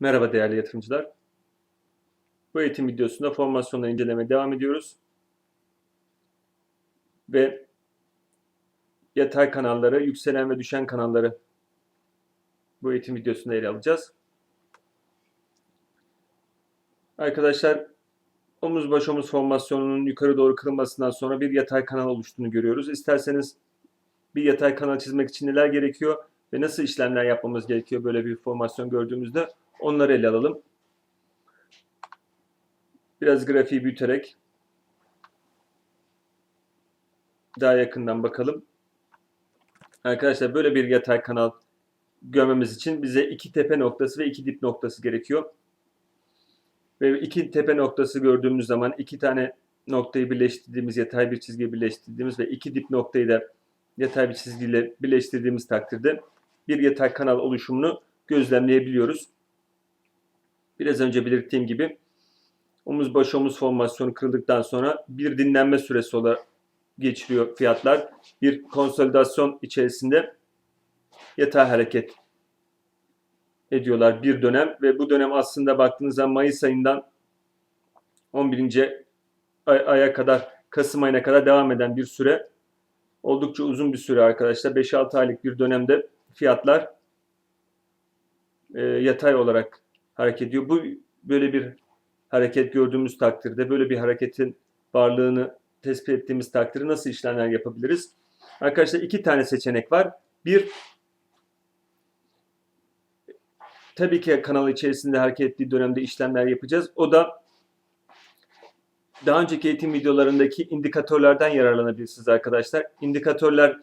Merhaba değerli yatırımcılar. Bu eğitim videosunda formasyonları incelemeye devam ediyoruz. Ve yatay kanalları, yükselen ve düşen kanalları bu eğitim videosunda ele alacağız. Arkadaşlar omuz baş omuz formasyonunun yukarı doğru kırılmasından sonra bir yatay kanal oluştuğunu görüyoruz. İsterseniz bir yatay kanal çizmek için neler gerekiyor ve nasıl işlemler yapmamız gerekiyor böyle bir formasyon gördüğümüzde onları ele alalım. Biraz grafiği büyüterek daha yakından bakalım. Arkadaşlar böyle bir yatay kanal görmemiz için bize iki tepe noktası ve iki dip noktası gerekiyor. Ve iki tepe noktası gördüğümüz zaman iki tane noktayı birleştirdiğimiz, yatay bir çizgiyi birleştirdiğimiz ve iki dip noktayı da yatay bir çizgiyle birleştirdiğimiz takdirde bir yatay kanal oluşumunu gözlemleyebiliyoruz. Biraz önce belirttiğim gibi omuz baş omuz formasyonu kırıldıktan sonra bir dinlenme süresi olarak geçiriyor fiyatlar. Bir konsolidasyon içerisinde yatay hareket ediyorlar bir dönem ve bu dönem aslında baktığınızda Mayıs ayından 11. Ay, aya kadar Kasım ayına kadar devam eden bir süre. Oldukça uzun bir süre arkadaşlar. 5-6 aylık bir dönemde fiyatlar e, yatay olarak hareket ediyor. Bu böyle bir hareket gördüğümüz takdirde böyle bir hareketin varlığını tespit ettiğimiz takdirde nasıl işlemler yapabiliriz? Arkadaşlar iki tane seçenek var. Bir tabii ki kanal içerisinde hareket ettiği dönemde işlemler yapacağız. O da daha önceki eğitim videolarındaki indikatörlerden yararlanabilirsiniz arkadaşlar. İndikatörler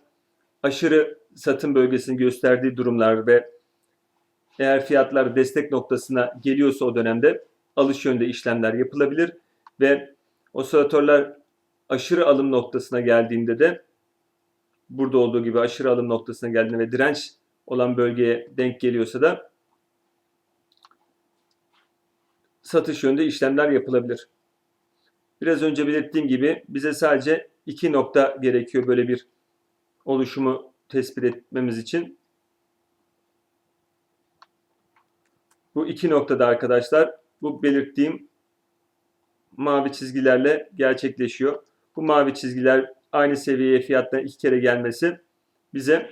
aşırı satım bölgesini gösterdiği durumlar ve eğer fiyatlar destek noktasına geliyorsa o dönemde alış yönde işlemler yapılabilir ve osilatörler aşırı alım noktasına geldiğinde de burada olduğu gibi aşırı alım noktasına geldiğinde ve direnç olan bölgeye denk geliyorsa da satış yönde işlemler yapılabilir. Biraz önce belirttiğim gibi bize sadece iki nokta gerekiyor böyle bir oluşumu tespit etmemiz için. Bu iki noktada arkadaşlar bu belirttiğim mavi çizgilerle gerçekleşiyor. Bu mavi çizgiler aynı seviyeye fiyattan iki kere gelmesi bize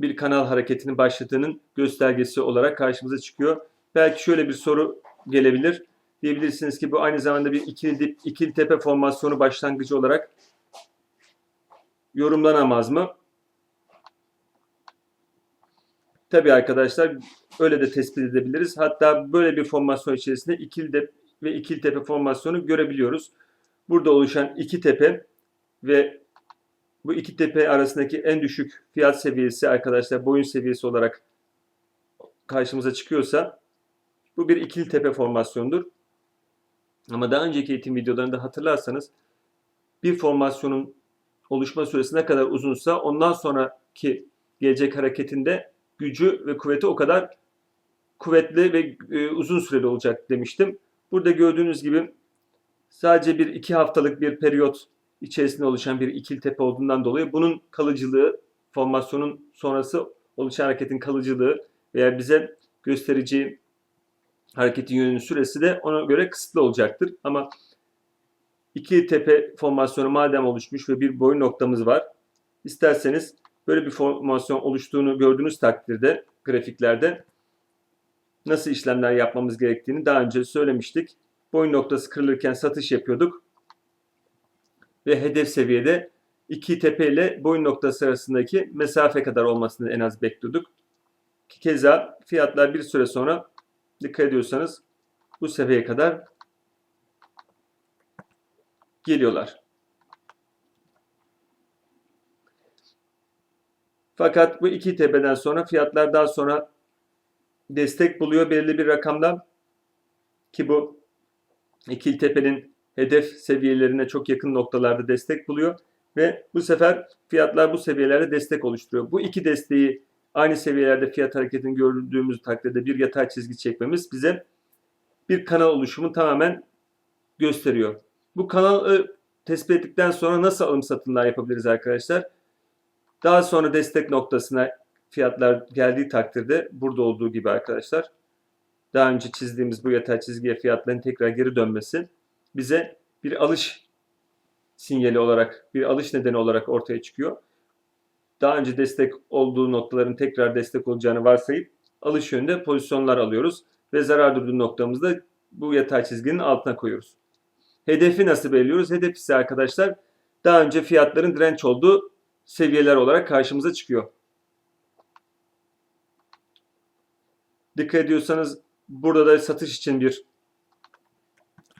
bir kanal hareketini başladığının göstergesi olarak karşımıza çıkıyor. Belki şöyle bir soru gelebilir. Diyebilirsiniz ki bu aynı zamanda bir ikili dip, ikili tepe formasyonu başlangıcı olarak yorumlanamaz mı? Tabii arkadaşlar öyle de tespit edebiliriz. Hatta böyle bir formasyon içerisinde ikili dip ve ikili tepe formasyonu görebiliyoruz. Burada oluşan iki tepe ve bu iki tepe arasındaki en düşük fiyat seviyesi arkadaşlar boyun seviyesi olarak karşımıza çıkıyorsa bu bir ikili tepe formasyonudur. Ama daha önceki eğitim videolarında hatırlarsanız bir formasyonun oluşma süresi ne kadar uzunsa ondan sonraki gelecek hareketinde gücü ve kuvveti o kadar kuvvetli ve e, uzun süreli olacak demiştim. Burada gördüğünüz gibi sadece bir iki haftalık bir periyot içerisinde oluşan bir ikili tepe olduğundan dolayı bunun kalıcılığı, formasyonun sonrası oluşan hareketin kalıcılığı veya bize gösterici hareketin yönünün süresi de ona göre kısıtlı olacaktır. Ama iki tepe formasyonu madem oluşmuş ve bir boyun noktamız var. İsterseniz böyle bir formasyon oluştuğunu gördüğünüz takdirde grafiklerde nasıl işlemler yapmamız gerektiğini daha önce söylemiştik. Boyun noktası kırılırken satış yapıyorduk. Ve hedef seviyede iki tepe ile boyun noktası arasındaki mesafe kadar olmasını en az bekliyorduk. Keza fiyatlar bir süre sonra dikkat ediyorsanız bu seviyeye kadar geliyorlar. Fakat bu iki tepeden sonra fiyatlar daha sonra destek buluyor belirli bir rakamdan ki bu ikili tepenin hedef seviyelerine çok yakın noktalarda destek buluyor ve bu sefer fiyatlar bu seviyelerde destek oluşturuyor. Bu iki desteği aynı seviyelerde fiyat hareketini gördüğümüz takdirde bir yatay çizgi çekmemiz bize bir kanal oluşumu tamamen gösteriyor. Bu kanalı tespit ettikten sonra nasıl alım satımlar yapabiliriz arkadaşlar? Daha sonra destek noktasına fiyatlar geldiği takdirde burada olduğu gibi arkadaşlar daha önce çizdiğimiz bu yatay çizgiye fiyatların tekrar geri dönmesi bize bir alış sinyali olarak, bir alış nedeni olarak ortaya çıkıyor. Daha önce destek olduğu noktaların tekrar destek olacağını varsayıp alış yönünde pozisyonlar alıyoruz ve zarar durduğu noktamızda bu yatay çizginin altına koyuyoruz. Hedefi nasıl belirliyoruz? Hedef ise arkadaşlar daha önce fiyatların direnç olduğu seviyeler olarak karşımıza çıkıyor. Dikkat ediyorsanız burada da satış için bir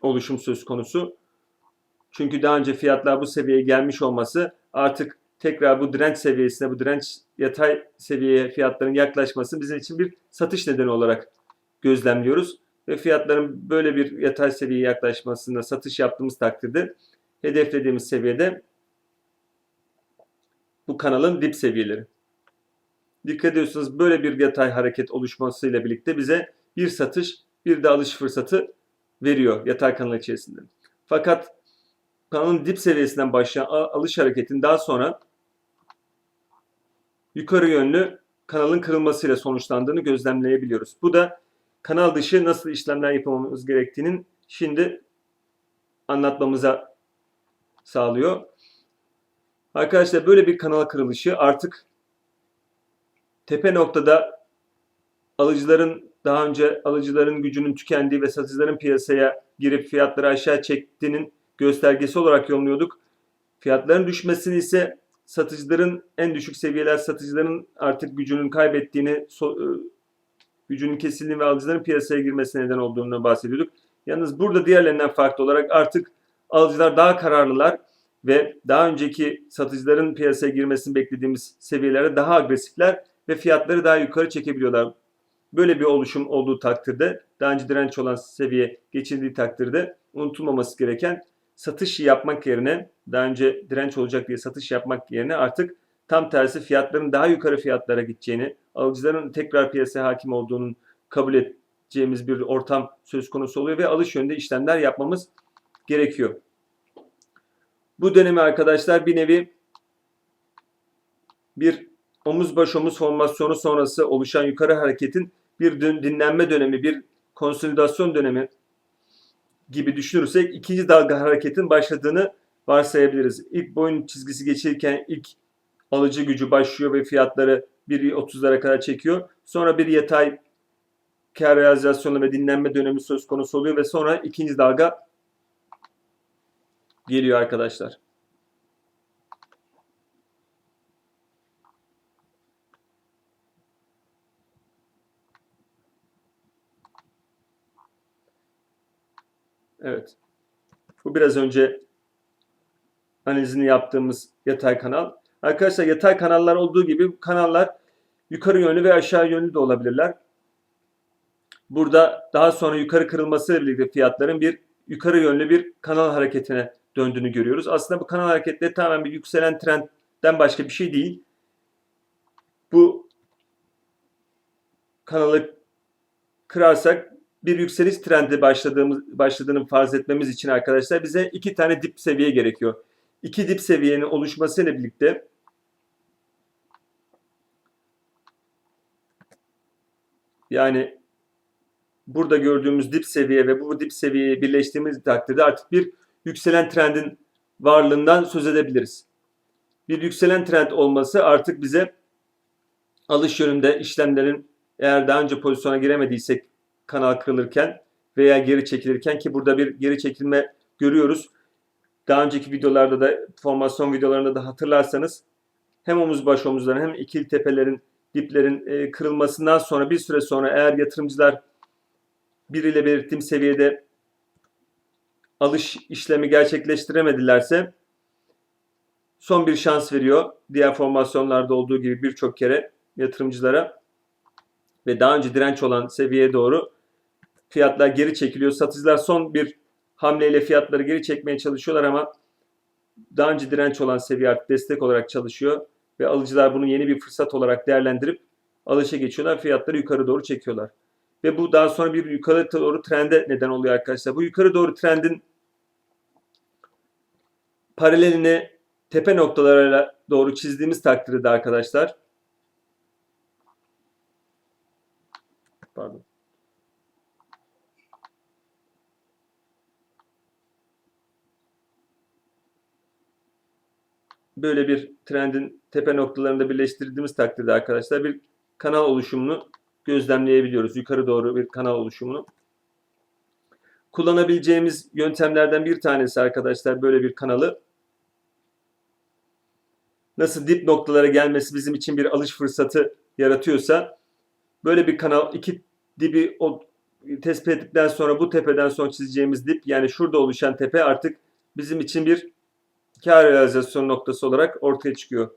oluşum söz konusu. Çünkü daha önce fiyatlar bu seviyeye gelmiş olması artık tekrar bu direnç seviyesine, bu direnç yatay seviyeye fiyatların yaklaşması bizim için bir satış nedeni olarak gözlemliyoruz. Ve fiyatların böyle bir yatay seviyeye yaklaşmasında satış yaptığımız takdirde hedeflediğimiz seviyede bu kanalın dip seviyeleri. Dikkat ediyorsunuz böyle bir yatay hareket oluşmasıyla birlikte bize bir satış bir de alış fırsatı veriyor yatay kanal içerisinde. Fakat kanalın dip seviyesinden başlayan alış hareketin daha sonra yukarı yönlü kanalın kırılmasıyla sonuçlandığını gözlemleyebiliyoruz. Bu da kanal dışı nasıl işlemler yapmamız gerektiğinin şimdi anlatmamıza sağlıyor. Arkadaşlar böyle bir kanal kırılışı artık tepe noktada alıcıların daha önce alıcıların gücünün tükendiği ve satıcıların piyasaya girip fiyatları aşağı çektiğinin göstergesi olarak yorumluyorduk. Fiyatların düşmesini ise satıcıların en düşük seviyeler satıcıların artık gücünün kaybettiğini, so, gücünün kesildiğini ve alıcıların piyasaya girmesine neden olduğunu bahsediyorduk. Yalnız burada diğerlerinden farklı olarak artık alıcılar daha kararlılar ve daha önceki satıcıların piyasaya girmesini beklediğimiz seviyelere daha agresifler ve fiyatları daha yukarı çekebiliyorlar. Böyle bir oluşum olduğu takdirde daha önce direnç olan seviye geçildiği takdirde unutulmaması gereken satış yapmak yerine daha önce direnç olacak diye satış yapmak yerine artık tam tersi fiyatların daha yukarı fiyatlara gideceğini, alıcıların tekrar piyasaya hakim olduğunun kabul edeceğimiz bir ortam söz konusu oluyor ve alış yönünde işlemler yapmamız gerekiyor. Bu dönemi arkadaşlar bir nevi bir omuz baş omuz formasyonu sonrası oluşan yukarı hareketin bir dinlenme dönemi, bir konsolidasyon dönemi gibi düşünürsek ikinci dalga hareketin başladığını varsayabiliriz. İlk boyun çizgisi geçirirken ilk alıcı gücü başlıyor ve fiyatları 1.30'lara kadar çekiyor. Sonra bir yatay kar realizasyonu ve dinlenme dönemi söz konusu oluyor ve sonra ikinci dalga geliyor arkadaşlar. Evet. Bu biraz önce analizini yaptığımız yatay kanal. Arkadaşlar yatay kanallar olduğu gibi kanallar yukarı yönlü ve aşağı yönlü de olabilirler. Burada daha sonra yukarı kırılmasıyla birlikte fiyatların bir yukarı yönlü bir kanal hareketine döndüğünü görüyoruz. Aslında bu kanal hareketleri tamamen bir yükselen trendden başka bir şey değil. Bu kanalı kırarsak bir yükseliş trendi başladığımız başladığını farz etmemiz için arkadaşlar bize iki tane dip seviye gerekiyor. İki dip seviyenin oluşmasıyla birlikte yani burada gördüğümüz dip seviye ve bu dip seviyeyi birleştiğimiz takdirde artık bir yükselen trendin varlığından söz edebiliriz. Bir yükselen trend olması artık bize alış yönünde işlemlerin eğer daha önce pozisyona giremediysek kanal kırılırken veya geri çekilirken ki burada bir geri çekilme görüyoruz. Daha önceki videolarda da formasyon videolarında da hatırlarsanız hem omuz baş omuzların hem ikili tepelerin diplerin e, kırılmasından sonra bir süre sonra eğer yatırımcılar bir ile belirttiğim seviyede alış işlemi gerçekleştiremedilerse son bir şans veriyor. Diğer formasyonlarda olduğu gibi birçok kere yatırımcılara ve daha önce direnç olan seviyeye doğru fiyatlar geri çekiliyor. Satıcılar son bir hamleyle fiyatları geri çekmeye çalışıyorlar ama daha önce direnç olan seviye artık destek olarak çalışıyor ve alıcılar bunu yeni bir fırsat olarak değerlendirip alışa geçiyorlar. Fiyatları yukarı doğru çekiyorlar. Ve bu daha sonra bir yukarı doğru trende neden oluyor arkadaşlar. Bu yukarı doğru trendin paralelini tepe noktalarıyla doğru çizdiğimiz takdirde arkadaşlar Pardon. Böyle bir trendin tepe noktalarında birleştirdiğimiz takdirde arkadaşlar bir kanal oluşumunu gözlemleyebiliyoruz. Yukarı doğru bir kanal oluşumunu. Kullanabileceğimiz yöntemlerden bir tanesi arkadaşlar böyle bir kanalı nasıl dip noktalara gelmesi bizim için bir alış fırsatı yaratıyorsa böyle bir kanal iki dibi o, tespit ettikten sonra bu tepeden sonra çizeceğimiz dip yani şurada oluşan tepe artık bizim için bir kar realizasyon noktası olarak ortaya çıkıyor.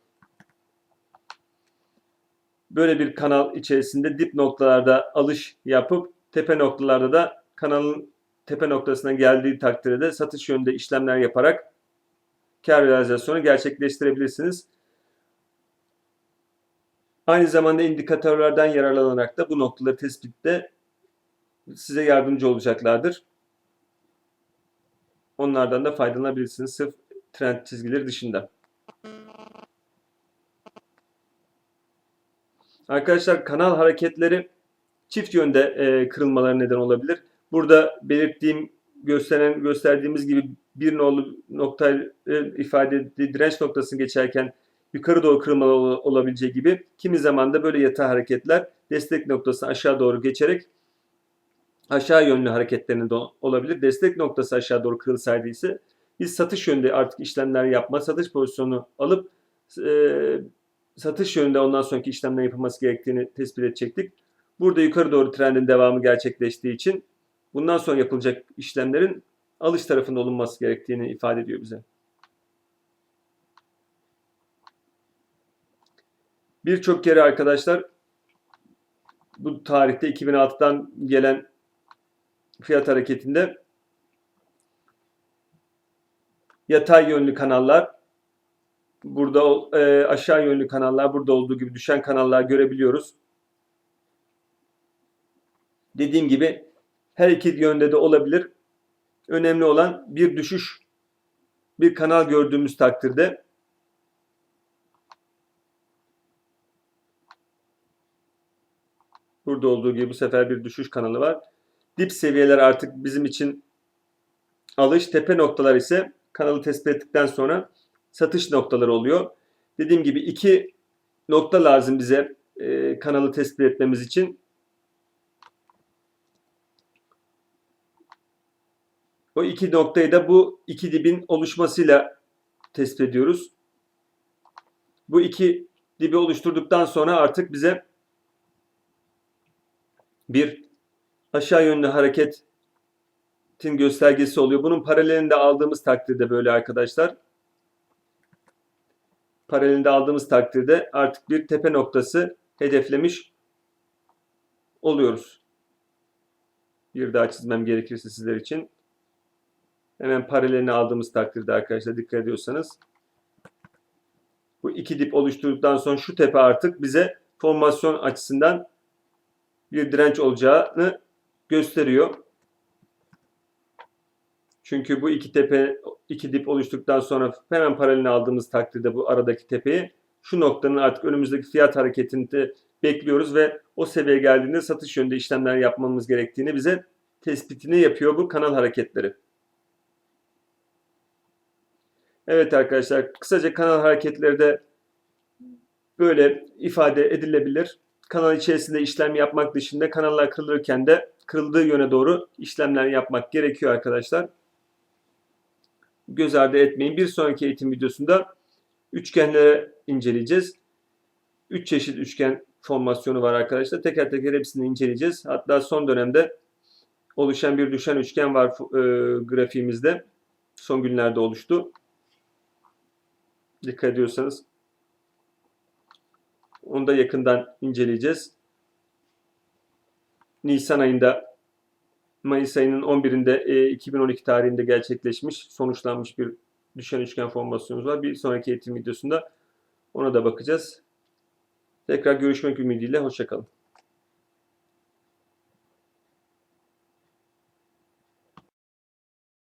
Böyle bir kanal içerisinde dip noktalarda alış yapıp tepe noktalarda da kanalın tepe noktasına geldiği takdirde de satış yönünde işlemler yaparak kar realizasyonu gerçekleştirebilirsiniz. Aynı zamanda indikatörlerden yararlanarak da bu noktaları tespitte size yardımcı olacaklardır. Onlardan da faydalanabilirsiniz sırf trend çizgileri dışında. Arkadaşlar kanal hareketleri çift yönde e, kırılmalar neden olabilir. Burada belirttiğim gösteren gösterdiğimiz gibi bir nolu nokta ifade ettiği direnç noktasını geçerken yukarı doğru kırılmalar olabileceği gibi kimi zaman da böyle yatay hareketler destek noktasını aşağı doğru geçerek aşağı yönlü hareketlerinde de olabilir. Destek noktası aşağı doğru kırılsaydı ise biz satış yönünde artık işlemler yapma, satış pozisyonu alıp e, satış yönünde ondan sonraki işlemler yapılması gerektiğini tespit edecektik. Burada yukarı doğru trendin devamı gerçekleştiği için bundan sonra yapılacak işlemlerin alış tarafında olunması gerektiğini ifade ediyor bize. Birçok kere arkadaşlar bu tarihte 2006'dan gelen fiyat hareketinde yatay yönlü kanallar burada e, aşağı yönlü kanallar burada olduğu gibi düşen kanallar görebiliyoruz. Dediğim gibi her iki yönde de olabilir. Önemli olan bir düşüş bir kanal gördüğümüz takdirde burada olduğu gibi bu sefer bir düşüş kanalı var. Dip seviyeler artık bizim için alış, tepe noktalar ise kanalı tespit ettikten sonra satış noktaları oluyor. Dediğim gibi iki nokta lazım bize e, kanalı tespit etmemiz için. O iki noktayı da bu iki dibin oluşmasıyla tespit ediyoruz. Bu iki dibi oluşturduktan sonra artık bize bir aşağı yönlü hareketin göstergesi oluyor. Bunun paralelinde aldığımız takdirde böyle arkadaşlar. Paralelinde aldığımız takdirde artık bir tepe noktası hedeflemiş oluyoruz. Bir daha çizmem gerekirse sizler için. Hemen paralelini aldığımız takdirde arkadaşlar dikkat ediyorsanız bu iki dip oluşturduktan sonra şu tepe artık bize formasyon açısından bir direnç olacağını gösteriyor. Çünkü bu iki tepe, iki dip oluştuktan sonra hemen paralelini aldığımız takdirde bu aradaki tepeyi şu noktanın artık önümüzdeki fiyat hareketinde bekliyoruz ve o seviyeye geldiğinde satış yönünde işlemler yapmamız gerektiğini bize tespitini yapıyor bu kanal hareketleri. Evet arkadaşlar kısaca kanal hareketleri de böyle ifade edilebilir. Kanal içerisinde işlem yapmak dışında kanallar kırılırken de kırıldığı yöne doğru işlemler yapmak gerekiyor arkadaşlar. Göz ardı etmeyin. Bir sonraki eğitim videosunda üçgenleri inceleyeceğiz. Üç çeşit üçgen formasyonu var arkadaşlar. Teker teker hepsini inceleyeceğiz. Hatta son dönemde oluşan bir düşen üçgen var e, grafiğimizde. Son günlerde oluştu. Dikkat ediyorsanız onu da yakından inceleyeceğiz. Nisan ayında Mayıs ayının 11'inde e, 2012 tarihinde gerçekleşmiş, sonuçlanmış bir düşen üçgen formasyonumuz var. Bir sonraki eğitim videosunda ona da bakacağız. Tekrar görüşmek ümidiyle. Hoşçakalın.